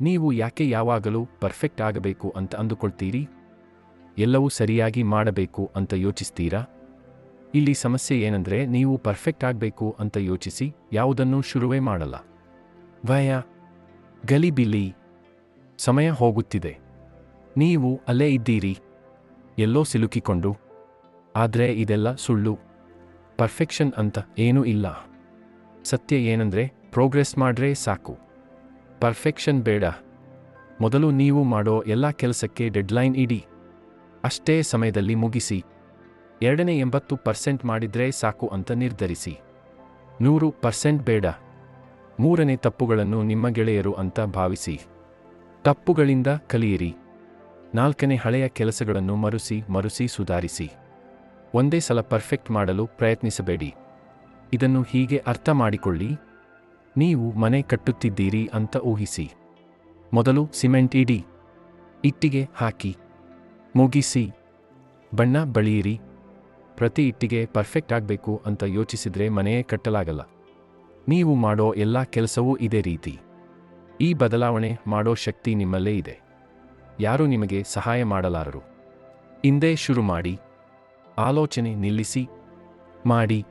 ನೀವು ಯಾಕೆ ಯಾವಾಗಲೂ ಪರ್ಫೆಕ್ಟ್ ಆಗಬೇಕು ಅಂತ ಅಂದುಕೊಳ್ತೀರಿ? ಎಲ್ಲವೂ ಸರಿಯಾಗಿ ಮಾಡಬೇಕು ಅಂತ ಯೋಚಿಸ್ತೀರಾ? ಇಲ್ಲಿ ಸಮಸ್ಯೆ ಏನಂದರೆ ನೀವು ಪರ್ಫೆಕ್ಟ್ ಆಗಬೇಕು ಅಂತ ಯೋಚಿಸಿ ಯಾವುದನ್ನೂ ಶುರುವೇ ಮಾಡಲ್ಲ. ಭಯ ಗಲಿಬಿಲಿ ಸಮಯ ಹೋಗುತ್ತಿದೆ. ನೀವು ಅಲ್ಲೇ ಇದ್ದೀರಿ. ಎಲ್ಲೋ ಸಿಲುಕಿಕೊಂಡು. ಆದರೆ ಇದೆಲ್ಲ ಸುಳ್ಳು. ಪರ್ಫೆಕ್ಷನ್ ಅಂತ ಏನೂ ಇಲ್ಲ. ಸತ್ಯ ಏನಂದರೆ, ಪ್ರೋಗ್ರೆಸ್ ಮಾಡ್ರೆ ಸಾಕು. ಪರ್ಫೆಕ್ಷನ್ ಬೇಡ. ಮೊದಲು ನೀವು ಮಾಡೋ ಎಲ್ಲ ಕೆಲಸಕ್ಕೆ ಡೆಡ್ಲೈನ್ ಇಡಿ. ಅಷ್ಟೇ ಸಮಯದಲ್ಲಿ ಮುಗಿಸಿ. ಎರಡನೇ ಎಂಬತ್ತು ಪರ್ಸೆಂಟ್ ಮಾಡಿದ್ರೆ ಸಾಕು ಅಂತ ನಿರ್ಧರಿಸಿ. ನೂರು ಪರ್ಸೆಂಟ್ ಬೇಡ. ಮೂರನೇ ತಪ್ಪುಗಳನ್ನು ನಿಮ್ಮ ಗೆಳೆಯರು ಅಂತ ಭಾವಿಸಿ. ತಪ್ಪುಗಳಿಂದ ಕಲಿಯಿರಿ. ನಾಲ್ಕನೇ ಹಳೆಯ ಕೆಲಸಗಳನ್ನು ಮರುಸಿ ಮರುಸಿ, ಸುಧಾರಿಸಿ. ಒಂದೇ ಸಲ ಪರ್ಫೆಕ್ಟ್ ಮಾಡಲು ಪ್ರಯತ್ನಿಸಬೇಡಿ. ಇದನ್ನು ಹೀಗೆ ಅರ್ಥ ಮಾಡಿಕೊಳ್ಳಿ. ನೀವು ಮನೆ ಕಟ್ಟುತ್ತಿದ್ದೀರಿ ಅಂತ ಊಹಿಸಿ. ಮೊದಲು ಸಿಮೆಂಟ್ ಇಡಿ. ಇಟ್ಟಿಗೆ ಹಾಕಿ. ಮುಗಿಸಿ. ಬಣ್ಣ ಬಳಿಯಿರಿ. ಪ್ರತಿ ಇಟ್ಟಿಗೆ ಪರ್ಫೆಕ್ಟ್ ಆಗಬೇಕು ಅಂತ ಯೋಚಿಸಿದ್ರೆ ಮನೆಯೇ ಕಟ್ಟಲಾಗಲ್ಲ. ನೀವು ಮಾಡೋ ಎಲ್ಲ ಕೆಲಸವೂ ಇದೇ ರೀತಿ. ಈ ಬದಲಾವಣೆ ಮಾಡೋ ಶಕ್ತಿ ನಿಮ್ಮಲ್ಲೇ ಇದೆ. ಯಾರು ನಿಮಗೆ ಸಹಾಯ ಮಾಡಲಾರರು? ಹಿಂದೆ ಶುರು ಮಾಡಿ. ಆಲೋಚನೆ ನಿಲ್ಲಿಸಿ. ಮಾಡಿ.